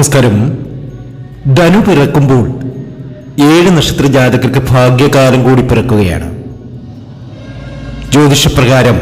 നമസ്കാരം. ധനു പിറക്കുമ്പോൾ ഏഴ് നക്ഷത്ര ജാതകർക്ക് ഭാഗ്യകാലം കൂടി പിറക്കുകയാണ്. ജ്യോതിഷപ്രകാരം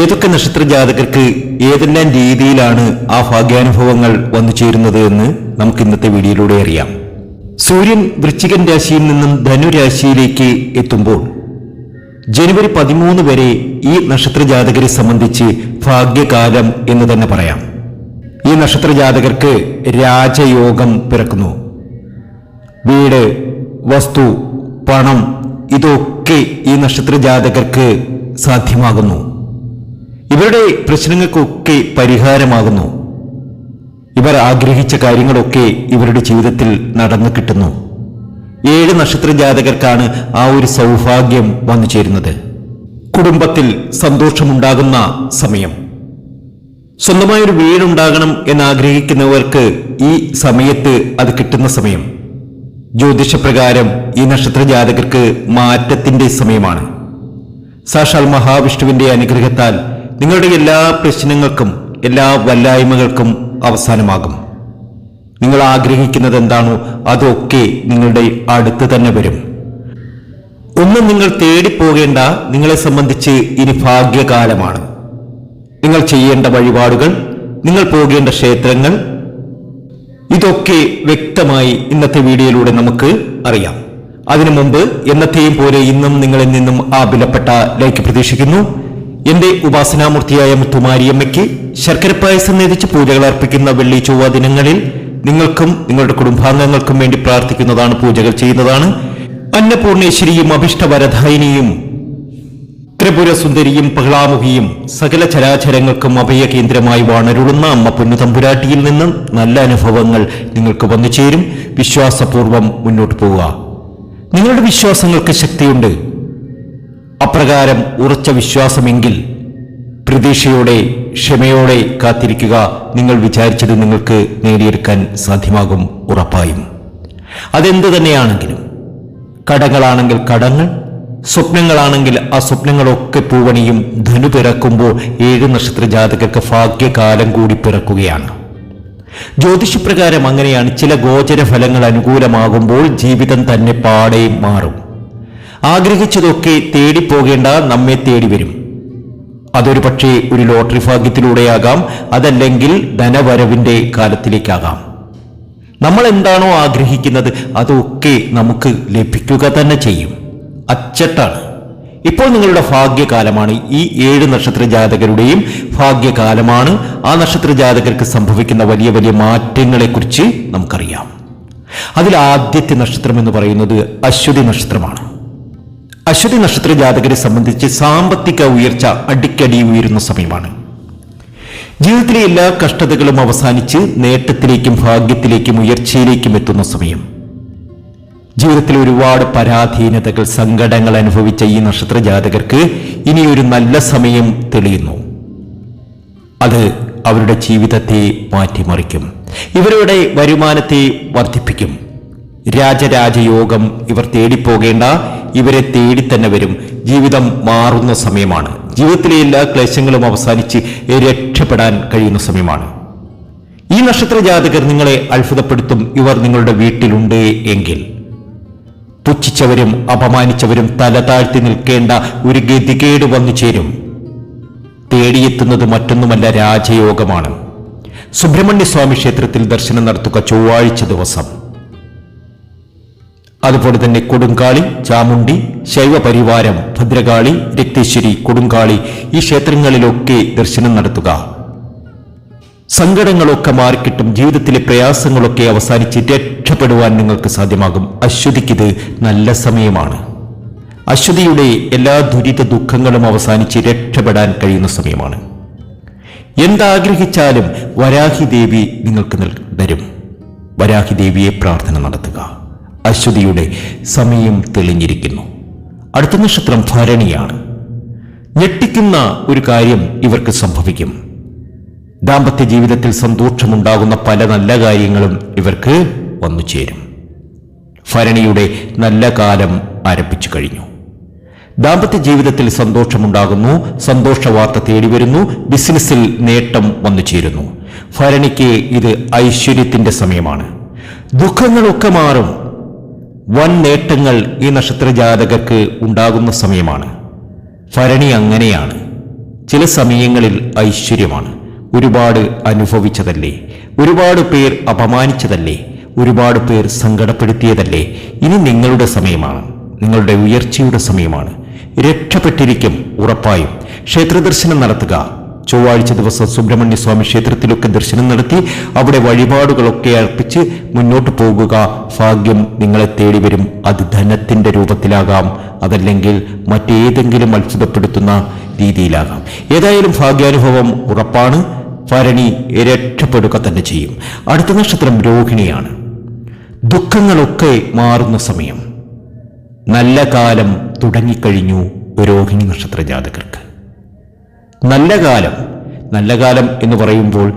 ഏതൊക്കെ നക്ഷത്ര ജാതകർക്ക് ഏതെല്ലാം രീതിയിലാണ് ആ ഭാഗ്യാനുഭവങ്ങൾ വന്നു ചേരുന്നത് എന്ന് നമുക്ക് ഇന്നത്തെ വീഡിയോയിലൂടെ അറിയാം. സൂര്യൻ വൃശ്ചികൻ രാശിയിൽ നിന്നും ധനുരാശിയിലേക്ക് എത്തുമ്പോൾ ജനുവരി പതിമൂന്ന് വരെ ഈ നക്ഷത്ര ജാതകരെ സംബന്ധിച്ച് ഭാഗ്യകാലം എന്ന് തന്നെ പറയാം. ഈ നക്ഷത്ര ജാതകർക്ക് രാജയോഗം പിറക്കുന്നു. വീട് വസ്തു പണം ഇതൊക്കെ ഈ നക്ഷത്ര ജാതകർക്ക് സാധ്യമാകുന്നു. ഇവരുടെ പ്രശ്നങ്ങൾക്കൊക്കെ പരിഹാരമാകുന്നു. ഇവർ ആഗ്രഹിച്ച കാര്യങ്ങളൊക്കെ ഇവരുടെ ജീവിതത്തിൽ നടന്നു കിട്ടുന്നു. ഏഴ് നക്ഷത്ര ജാതകർക്കാണ് ആ ഒരു സൗഭാഗ്യം വന്നു ചേരുന്നത്. കുടുംബത്തിൽ സന്തോഷമുണ്ടാകുന്ന സമയം. സ്വന്തമായൊരു വീടുണ്ടാകണം എന്നാഗ്രഹിക്കുന്നവർക്ക് ഈ സമയത്ത് അത് കിട്ടുന്ന സമയം. ജ്യോതിഷപ്രകാരം ഈ നക്ഷത്ര ജാതകർക്ക് മാറ്റത്തിന്റെ സമയമാണ്. സാക്ഷാൽ മഹാവിഷ്ണുവിന്റെ അനുഗ്രഹത്താൽ നിങ്ങളുടെ എല്ലാ പ്രശ്നങ്ങൾക്കും എല്ലാ വല്ലായ്മകൾക്കും അവസാനമാകും. നിങ്ങൾ ആഗ്രഹിക്കുന്നത് എന്താണോ അതൊക്കെ നിങ്ങളുടെ അടുത്ത് തന്നെ വരും. ഒന്നും നിങ്ങൾ തേടിപ്പോകേണ്ട നിങ്ങളെ സംബന്ധിച്ച് ഇനി ഭാഗ്യകാലമാണ്. നിങ്ങൾ ചെയ്യേണ്ട വഴിപാടുകൾ നിങ്ങൾ പോകേണ്ട ക്ഷേത്രങ്ങൾ ഇതൊക്കെ വ്യക്തമായി ഇന്നത്തെ വീഡിയോയിലൂടെ നമുക്ക് അറിയാം. അതിനു മുമ്പ് എന്നത്തെയും പോലെ ഇന്നും നിങ്ങളിൽ നിന്നും ആ വിലപ്പെട്ട ലൈക്ക് പ്രതീക്ഷിക്കുന്നു. എന്റെ ഉപാസനാമൂർത്തിയായ മുത്തുമാരിയമ്മയ്ക്ക് ശർക്കര പായസം നേതിച്ച് പൂജകൾ അർപ്പിക്കുന്ന വെള്ളി ചൊവ്വ ദിനങ്ങളിൽ നിങ്ങൾക്കും നിങ്ങളുടെ കുടുംബാംഗങ്ങൾക്കും വേണ്ടി പ്രാർത്ഥിക്കുന്നതാണ് പൂജകൾ ചെയ്യുന്നതാണ്. അന്നപൂർണേശ്വരിയും അഭിഷ്ടവരധായിനിയും ത്രിപുര സുന്ദരിയും പഹളാമുഖിയും സകല ചരാചരങ്ങൾക്കും അഭയ കേന്ദ്രമായി വാണരുളുന്ന അമ്മ പൊന്നുതമ്പുരാട്ടിയിൽ നിന്നും നല്ല അനുഭവങ്ങൾ നിങ്ങൾക്ക് വന്നു ചേരും. വിശ്വാസപൂർവം മുന്നോട്ട് പോവുക. നിങ്ങളുടെ വിശ്വാസങ്ങൾക്ക് ശക്തിയുണ്ട്. അപ്രകാരം ഉറച്ച വിശ്വാസമെങ്കിൽ പ്രതീക്ഷയോടെ ക്ഷമയോടെ കാത്തിരിക്കുക നിങ്ങൾ വിചാരിച്ചത് നിങ്ങൾക്ക് നേടിയെടുക്കാൻ സാധ്യമാകും ഉറപ്പായും. അതെന്ത് തന്നെയാണെങ്കിലും കടങ്ങളാണെങ്കിൽ കടങ്ങൾ സ്വപ്നങ്ങളാണെങ്കിൽ ആ സ്വപ്നങ്ങളൊക്കെ പൂവണിയും ധനു പിറക്കുമ്പോൾ ഏഴ് നക്ഷത്ര ജാതകർക്ക് ഭാഗ്യകാലം കൂടി പിറക്കുകയാണ്. ജ്യോതിഷപ്രകാരം അങ്ങനെയാണ് ചില ഗോചര ഫലങ്ങൾ അനുകൂലമാകുമ്പോൾ ജീവിതം തന്നെ പാടെ മാറും. ആഗ്രഹിച്ചതൊക്കെ തേടിപ്പോകേണ്ട നമ്മെ തേടി വരും. അതൊരു പക്ഷേ ഒരു ലോട്ടറി ഭാഗ്യത്തിലൂടെയാകാം അതല്ലെങ്കിൽ ധനവരവിന്റെ കാലത്തിലേക്കാകാം. നമ്മൾ എന്താണോ ആഗ്രഹിക്കുന്നത് അതൊക്കെ നമുക്ക് ലഭിക്കുക തന്നെ ചെയ്യും. അച്ചട്ടാണ്. ഇപ്പോൾ നിങ്ങളുടെ ഭാഗ്യകാലമാണ്. ഈ ഏഴ് നക്ഷത്ര ജാതകരുടെയും ഭാഗ്യകാലമാണ്. ആ നക്ഷത്ര ജാതകർക്ക് സംഭവിക്കുന്ന വലിയ വലിയ മാറ്റങ്ങളെക്കുറിച്ച് നമുക്കറിയാം. അതിൽ ആദ്യത്തെ നക്ഷത്രം എന്ന് പറയുന്നത് അശ്വതി നക്ഷത്രമാണ്. അശ്വതി നക്ഷത്ര ജാതകരെ സംബന്ധിച്ച് സാമ്പത്തിക ഉയർച്ച അടിക്കടി ഉയരുന്ന സമയമാണ്. ജീവിതത്തിലെ എല്ലാ കഷ്ടതകളും അവസാനിച്ച് നേട്ടത്തിലേക്കും ഭാഗ്യത്തിലേക്കും ഉയർച്ചയിലേക്കും എത്തുന്ന സമയം. ജീവിതത്തിൽ ഒരുപാട് പരാധീനതകൾ സങ്കടങ്ങൾ അനുഭവിച്ച ഈ നക്ഷത്ര ജാതകർക്ക് ഇനി ഒരു നല്ല സമയം തെളിയുന്നു. അത് അവരുടെ ജീവിതത്തെ മാറ്റിമറിക്കും. ഇവരുടെ വരുമാനത്തെ വർദ്ധിപ്പിക്കും. രാജരാജയോഗം ഇവർ തേടിപ്പോകേണ്ട ഇവരെ തേടി തന്നെ വരും. ജീവിതം മാറുന്ന സമയമാണ്. ജീവിതത്തിലെ എല്ലാ ക്ലേശങ്ങളും അവസാനിച്ച് രക്ഷപ്പെടാൻ കഴിയുന്ന സമയമാണ്. ഈ നക്ഷത്ര ജാതകർ നിങ്ങളെ അത്ഭുതപ്പെടുത്തും. ഇവർ നിങ്ങളുടെ വീട്ടിലുണ്ട് എങ്കിൽ. പുച്ഛിച്ചവരും അപമാനിച്ചവരും തല താഴ്ത്തി നിൽക്കേണ്ട ഒരു ഗതികേട് വന്നു ചേരും. തേടിയെത്തുന്നത് മറ്റൊന്നുമല്ല രാജയോഗമാണ്. സുബ്രഹ്മണ്യ സ്വാമി ക്ഷേത്രത്തിൽ ദർശനം നടത്തുക ചൊവ്വാഴ്ച ദിവസം. അതുപോലെ തന്നെ കൊടുങ്കാളി ചാമുണ്ടി ശൈവപരിവാരം ഭദ്രകാളി രക്തേശ്വരി കൊടുങ്കാളി ഈ ക്ഷേത്രങ്ങളിലൊക്കെ ദർശനം നടത്തുക. സങ്കടങ്ങളൊക്കെ മാറിക്കിട്ടും ജീവിതത്തിലെ പ്രയാസങ്ങളൊക്കെ അവസാനിച്ച് രക്ഷപ്പെടുവാൻ നിങ്ങൾക്ക് സാധ്യമാകും. അശ്വതിക്കിത് നല്ല സമയമാണ്. അശ്വതിയുടെ എല്ലാ ദുരിത ദുഃഖങ്ങളും അവസാനിച്ച് രക്ഷപ്പെടാൻ കഴിയുന്ന സമയമാണ്. എന്താഗ്രഹിച്ചാലും വരാഹി ദേവി നിങ്ങൾക്ക് തരും. വരാഹി ദേവിയെ പ്രാർത്ഥന നടത്തുക. അശ്വതിയുടെ സമയം തെളിഞ്ഞിരിക്കുന്നു. അടുത്ത നക്ഷത്രം ഭരണിയാണ് ഞെട്ടിക്കുന്ന ഒരു കാര്യം ഇവർക്ക് സംഭവിക്കും. ദാമ്പത്യ ജീവിതത്തിൽ സന്തോഷമുണ്ടാകുന്ന പല നല്ല കാര്യങ്ങളും ഇവർക്ക് വന്നു ചേരും. ഭരണിയുടെ നല്ല കാലം ആരംഭിച്ചു കഴിഞ്ഞു. ദാമ്പത്യ ജീവിതത്തിൽ സന്തോഷമുണ്ടാകുന്നു സന്തോഷ വാർത്ത തേടി വരുന്നു ബിസിനസ്സിൽ നേട്ടം വന്നു ചേരുന്നു. ഭരണിക്ക് ഇത് ഐശ്വര്യത്തിന്റെ സമയമാണ്. ദുഃഖങ്ങളൊക്കെ മാറും. വൻ നേട്ടങ്ങൾ ഈ നക്ഷത്ര ജാതകർക്ക് ഉണ്ടാകുന്ന സമയമാണ്. ഭരണി അങ്ങനെയാണ്. ചില സമയങ്ങളിൽ ഐശ്വര്യമാണ്. ഒരുപാട് അനുഭവിച്ചതല്ലേ? ഒരുപാട് പേർ അപമാനിച്ചതല്ലേ? ഒരുപാട് പേർ സങ്കടപ്പെടുത്തിയതല്ലേ? ഇനി നിങ്ങളുടെ സമയമാണ്. നിങ്ങളുടെ ഉയർച്ചയുടെ സമയമാണ്. രക്ഷപ്പെട്ടിരിക്കും ഉറപ്പായും. ക്ഷേത്രദർശനം നടത്തുക. ചൊവ്വാഴ്ച ദിവസം സുബ്രഹ്മണ്യ സ്വാമി ക്ഷേത്രത്തിലൊക്കെ ദർശനം നടത്തി അവിടെ വഴിപാടുകളൊക്കെ അർപ്പിച്ച് മുന്നോട്ട് പോകുക. ഭാഗ്യം നിങ്ങളെ തേടി വരും. അത് ധനത്തിന്റെ രൂപത്തിലാകാം. അതല്ലെങ്കിൽ മറ്റേതെങ്കിലും അത്ഭുതപ്പെടുത്തുന്ന രീതിയിലാകാം. ഏതായാലും ഭാഗ്യാനുഭവം ഉറപ്പാണ്. ഭരണി രക്ഷപ്പെടുക തന്നെ ചെയ്യും. അടുത്ത നക്ഷത്രം രോഹിണിയാണ്. ദുഃഖങ്ങളൊക്കെ മാറുന്ന സമയം. നല്ല കാലം തുടങ്ങിക്കഴിഞ്ഞു രോഹിണി നക്ഷത്ര ജാതകർക്ക്. നല്ല കാലം നല്ല കാലം എന്ന് പറയുമ്പോൾ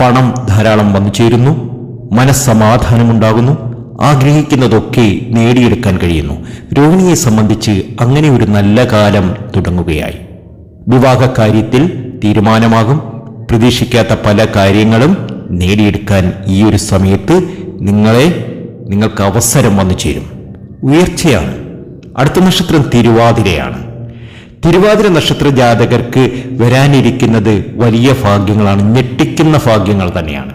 പണം ധാരാളം വന്നു ചേരുന്നു മനസ്സമാധാനമുണ്ടാകുന്നു ആഗ്രഹിക്കുന്നതൊക്കെ നേടിയെടുക്കാൻ കഴിയുന്നു. രോഹിണിയെ സംബന്ധിച്ച് അങ്ങനെ ഒരു നല്ല കാലം തുടങ്ങുകയായി. വിവാഹ കാര്യത്തിൽ തീരുമാനമാകും. പ്രതീക്ഷിക്കാത്ത പല കാര്യങ്ങളും നേടിയെടുക്കാൻ ഈ ഒരു സമയത്ത് നിങ്ങളെ നിങ്ങൾക്ക് അവസരം വന്നു ചേരും. ഉയർച്ചയാണ്. അടുത്ത നക്ഷത്രം തിരുവാതിരയാണ്. തിരുവാതിര നക്ഷത്ര ജാതകർക്ക് വരാനിരിക്കുന്നത് വലിയ ഭാഗ്യങ്ങളാണ് ഞെട്ടിക്കുന്ന ഭാഗ്യങ്ങൾ തന്നെയാണ്.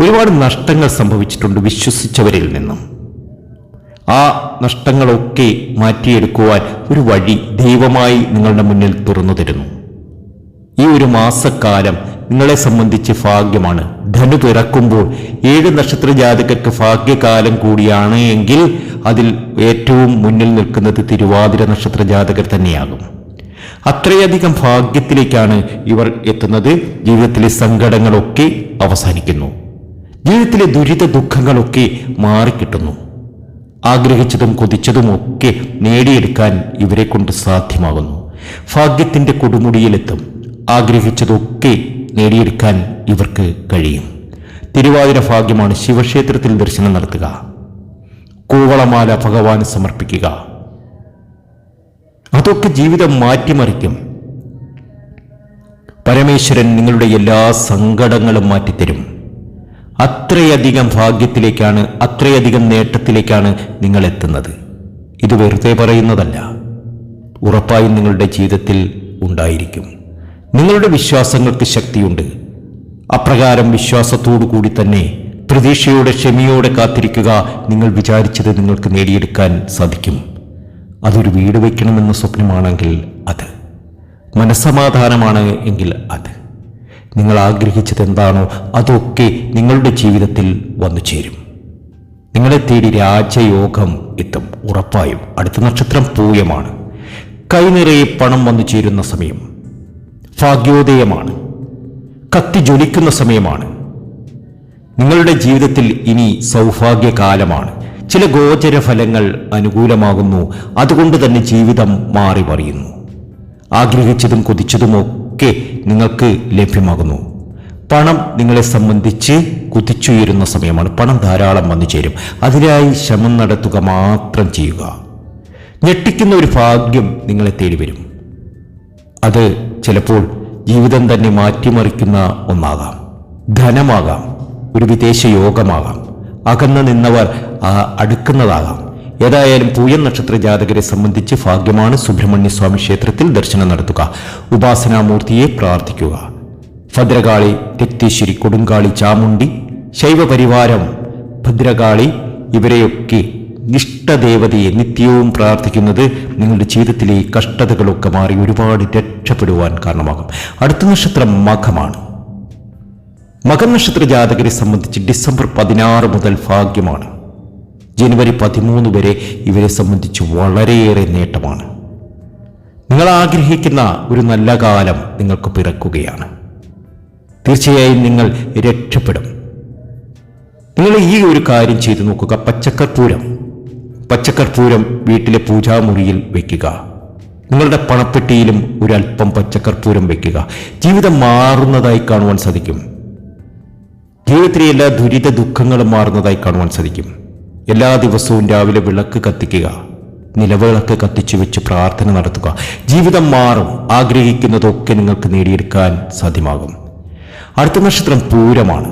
ഒരുപാട് നഷ്ടങ്ങൾ സംഭവിച്ചിട്ടുണ്ട് വിശ്വസിച്ചവരിൽ നിന്നും. ആ നഷ്ടങ്ങളൊക്കെ മാറ്റിയെടുക്കുവാൻ ഒരു വഴി ദൈവമായി നിങ്ങളുടെ മുന്നിൽ തുറന്നു തരുന്നു. ഈ ഒരു മാസക്കാലം നിങ്ങളെ സംബന്ധിച്ച് ഭാഗ്യമാണ്. ധനു തുറക്കുമ്പോൾ ഏഴ് നക്ഷത്ര ജാതകർക്ക് ഭാഗ്യകാലം കൂടിയാണ് എങ്കിൽ അതിൽ ഏറ്റവും മുന്നിൽ നിൽക്കുന്നത് തിരുവാതിര നക്ഷത്ര ജാതകർ തന്നെയാകും. അത്രയധികം ഭാഗ്യത്തിലേക്കാണ് ഇവർ എത്തുന്നത്. ജീവിതത്തിലെ സങ്കടങ്ങളൊക്കെ അവസാനിക്കുന്നു. ജീവിതത്തിലെ ദുരിത ദുഃഖങ്ങളൊക്കെ മാറിക്കിട്ടുന്നു. ആഗ്രഹിച്ചതും കൊതിച്ചതും ഒക്കെ നേടിയെടുക്കാൻ ഇവരെ കൊണ്ട് സാധ്യമാകുന്നു. ഭാഗ്യത്തിന്റെ കൊടുമുടിയിലെത്തും. ആഗ്രഹിച്ചതൊക്കെ നേടിയെടുക്കാൻ ഇവർക്ക് കഴിയും. തിരുവാതിര ഭാഗ്യമാണ് ശിവക്ഷേത്രത്തിൽ ദർശനം നടത്തുക. കൂവളമാല ഭഗവാന് സമർപ്പിക്കുക. അതൊക്കെ ജീവിതം മാറ്റിമറിക്കും. പരമേശ്വരൻ നിങ്ങളുടെ എല്ലാ സങ്കടങ്ങളും മാറ്റിത്തരും. അത്രയധികം ഭാഗ്യത്തിലേക്കാണ് അത്രയധികം നേട്ടത്തിലേക്കാണ് നിങ്ങൾ എത്തുന്നത്. ഇത് വെറുതെ പറയുന്നതല്ല. ഉറപ്പായും നിങ്ങളുടെ ജീവിതത്തിൽ ഉണ്ടായിരിക്കും. നിങ്ങളുടെ വിശ്വാസങ്ങൾക്ക് ശക്തിയുണ്ട്. അപ്രകാരം വിശ്വാസത്തോടു കൂടി തന്നെ പ്രതീക്ഷയോടെ ക്ഷമയോടെ കാത്തിരിക്കുക നിങ്ങൾ വിചാരിച്ചത് നിങ്ങൾക്ക് നേടിയെടുക്കാൻ സാധിക്കും. അതൊരു വീട് വയ്ക്കണമെന്ന സ്വപ്നമാണെങ്കിൽ അത്. മനസ്സമാധാനമാണ് എങ്കിൽ അത്. നിങ്ങൾ ആഗ്രഹിച്ചത് എന്താണോ അതൊക്കെ നിങ്ങളുടെ ജീവിതത്തിൽ വന്നു ചേരും. നിങ്ങളെ തേടി രാജയോഗം എത്തും. ഉറപ്പായും. അടുത്ത നക്ഷത്രം പൂയമാണ്. കൈനിറയെ പണം വന്നു ചേരുന്ന സമയം. ഭാഗ്യോദയമാണ് കത്തി ജ്വലിക്കുന്ന സമയമാണ്. നിങ്ങളുടെ ജീവിതത്തിൽ ഇനി സൗഭാഗ്യകാലമാണ്. ചില ഗോചര ഫലങ്ങൾ അനുകൂലമാകുന്നു. അതുകൊണ്ട് തന്നെ ജീവിതം മാറി മറിയുന്നു. ആഗ്രഹിച്ചതും കൊതിച്ചതുമൊക്കെ നിങ്ങൾക്ക് ലഭ്യമാകുന്നു. പണം നിങ്ങളെ സംബന്ധിച്ച് കുതിച്ചുയരുന്ന സമയമാണ്. പണം ധാരാളം വന്നു ചേരും. അതിനായി ശ്രമം നടത്തുക മാത്രം ചെയ്യുക. ഞെട്ടിക്കുന്ന ഒരു ഭാഗ്യം നിങ്ങളെ തേടി വരും അത് ചിലപ്പോൾ ജീവിതം തന്നെ മാറ്റിമറിക്കുന്ന ഒന്നാകാം. ധനമാകാം. ഒരു വിദേശ യോഗമാകാം. അകന്നു നിന്നവർ അടുക്കുന്നതാകാം. ഏതായാലും പൂയം നക്ഷത്ര ജാതകരെ സംബന്ധിച്ച് ഭാഗ്യമാണ് സുബ്രഹ്മണ്യ സ്വാമി ക്ഷേത്രത്തിൽ ദർശനം നടത്തുക. ഉപാസനാമൂർത്തിയെ പ്രാർത്ഥിക്കുക. ഭദ്രകാളി രക്തേശ്വരി കൊടുങ്കാളി ചാമുണ്ടി ശൈവപരിവാരം ഭദ്രകാളി ഇവരെയൊക്കെ ഇഷ്ടദേവതയെ നിത്യവും പ്രാർത്ഥിക്കുന്നത് നിങ്ങളുടെ ജീവിതത്തിലെ കഷ്ടതകളൊക്കെ മാറി ഒരുപാട് രക്ഷപ്പെടുവാൻ കാരണമാകും. അടുത്ത നക്ഷത്രം മഖമാണ്. മകനക്ഷത്ര ജാതകരെ സംബന്ധിച്ച് ഡിസംബർ പതിനാറ് മുതൽ ഭാഗ്യമാണ്. ജനുവരി പതിമൂന്ന് വരെ ഇവരെ സംബന്ധിച്ച് വളരെയേറെ നേട്ടമാണ്. നിങ്ങൾ ആഗ്രഹിക്കുന്ന ഒരു നല്ല കാലം നിങ്ങൾക്ക് പിറക്കുകയാണ്. തീർച്ചയായും നിങ്ങൾ രക്ഷപ്പെടും. നിങ്ങൾ ഈ ഒരു കാര്യം ചെയ്തു നോക്കുക. പച്ചക്കർപ്പൂരം. പച്ചക്കർപ്പൂരം വീട്ടിലെ പൂജാമുറിയിൽ വയ്ക്കുക നിങ്ങളുടെ പണപ്പെട്ടിയിലും ഒരല്പം പച്ചക്കർപ്പൂരം വയ്ക്കുക ജീവിതം മാറുന്നതായി കാണുവാൻ സാധിക്കും. ജീവിതത്തിലെ എല്ലാ ദുരിത ദുഃഖങ്ങളും മാറുന്നതായി കാണുവാൻ സാധിക്കും. എല്ലാ ദിവസവും രാവിലെ വിളക്ക് കത്തിക്കുക. നിലവിളക്ക് കത്തിച്ചു വെച്ച് പ്രാർത്ഥന നടത്തുക. ജീവിതം മാറും. ആഗ്രഹിക്കുന്നതൊക്കെ നിങ്ങൾക്ക് നേടിയെടുക്കാൻ സാധ്യമാകും. അടുത്ത നക്ഷത്രം പൂരമാണ്.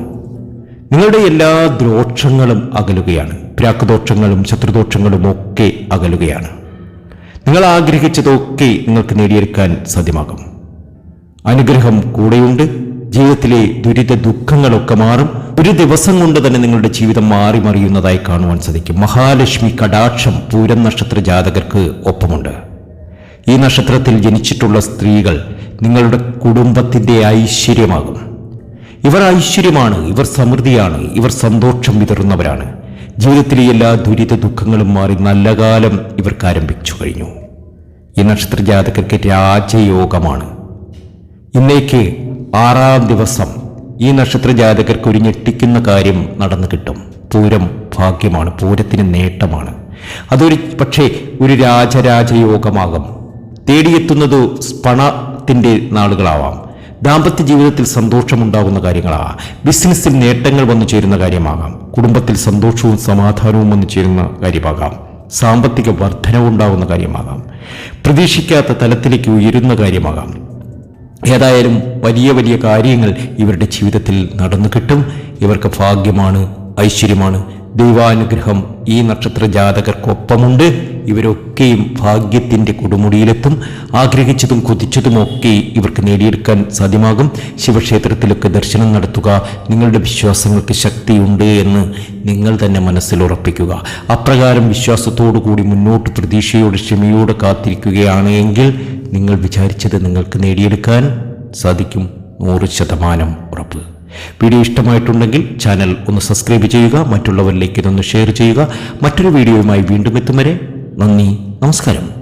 നിങ്ങളുടെ എല്ലാ ദ്രോക്ഷങ്ങളും അകലുകയാണ്. പ്രാക്കുദോഷങ്ങളും ശത്രുദോഷങ്ങളും ഒക്കെ അകലുകയാണ്. നിങ്ങൾ ആഗ്രഹിച്ചതൊക്കെ നിങ്ങൾക്ക് നേടിയെടുക്കാൻ സാധ്യമാകും. അനുഗ്രഹം കൂടെയുണ്ട്. ജീവിതത്തിലെ ദുരിത ദുഃഖങ്ങളൊക്കെ മാറും. ഒരു ദിവസം കൊണ്ട് തന്നെ നിങ്ങളുടെ ജീവിതം മാറി മറിയുന്നതായി കാണുവാൻ സാധിക്കും. മഹാലക്ഷ്മി കടാക്ഷം പൂരം നക്ഷത്ര ജാതകർക്ക് ഒപ്പമുണ്ട്. ഈ നക്ഷത്രത്തിൽ ജനിച്ചിട്ടുള്ള സ്ത്രീകൾ നിങ്ങളുടെ കുടുംബത്തിന്റെ ഐശ്വര്യമാകും. ഇവർ ഐശ്വര്യമാണ് ഇവർ സമൃദ്ധിയാണ് ഇവർ സന്തോഷം വിതറുന്നവരാണ്. ജീവിതത്തിലെ എല്ലാ ദുരിത ദുഃഖങ്ങളും മാറി നല്ല കാലം ഇവർക്ക് ആരംഭിച്ചു കഴിഞ്ഞു. ഈ നക്ഷത്ര ജാതകർക്ക് രാജയോഗമാണ്. ഇന്നേക്ക് ആറാം ദിവസം ഈ നക്ഷത്ര ജാതകർക്ക് ഒരു ഞെട്ടിക്കുന്ന കാര്യം നടന്നു കിട്ടും. പൂരം ഭാഗ്യമാണ് പൂരത്തിന് നേട്ടമാണ്. അതൊരു പക്ഷേ ഒരു രാജരാജയോഗമാകും. തേടിയെത്തുന്നത് പണത്തിന്റെ നാളുകളാവാം. ദാമ്പത്യ ജീവിതത്തിൽ സന്തോഷമുണ്ടാകുന്ന കാര്യങ്ങളാകാം ബിസിനസ്സിൽ നേട്ടങ്ങൾ വന്നു ചേരുന്ന കാര്യമാകാം. കുടുംബത്തിൽ സന്തോഷവും സമാധാനവും വന്നു ചേരുന്ന കാര്യമാകാം. സാമ്പത്തിക വർധനവുണ്ടാകുന്ന കാര്യമാകാം. പ്രതീക്ഷിക്കാത്ത തലത്തിലേക്ക് ഉയരുന്ന കാര്യമാകാം. ഏതായാലും വലിയ വലിയ കാര്യങ്ങൾ ഇവരുടെ ജീവിതത്തിൽ നടന്നു കിട്ടും. ഇവർക്ക് ഭാഗ്യമാണ് ഐശ്വര്യമാണ്. ദൈവാനുഗ്രഹം ഈ നക്ഷത്ര ജാതകർക്കൊപ്പമുണ്ട് ഇവരൊക്കെയും ഭാഗ്യത്തിന്റെ കൊടുമുടിയിലെത്തും. ആഗ്രഹിച്ചതും കൊതിച്ചതുമൊക്കെ ഇവർക്ക് നേടിയെടുക്കാൻ സാധ്യമാകും. ശിവക്ഷേത്രത്തിലൊക്കെ ദർശനം നടത്തുക നിങ്ങളുടെ വിശ്വാസങ്ങൾക്ക് ശക്തിയുണ്ട് എന്ന് നിങ്ങൾ തന്നെ മനസ്സിൽ ഉറപ്പിക്കുക. അപ്രകാരം വിശ്വാസത്തോടു കൂടി മുന്നോട്ട് പ്രതീക്ഷയോടെ ക്ഷമയോടെ കാത്തിരിക്കുകയാണ് എങ്കിൽ നിങ്ങൾ വിചാരിച്ചത് നിങ്ങൾക്ക് നേടിയെടുക്കാൻ സാധിക്കും. നൂറ് ശതമാനം ഉറപ്പ്. വീഡിയോ ഇഷ്ടമായിട്ടുണ്ടെങ്കിൽ ചാനൽ ഒന്ന് സബ്സ്ക്രൈബ് ചെയ്യുക മറ്റുള്ളവരിലേക്ക് ഇതൊന്ന് ഷെയർ ചെയ്യുക. മറ്റൊരു വീഡിയോയുമായി വീണ്ടും എത്തും വരെ നന്ദി നമസ്കാരം.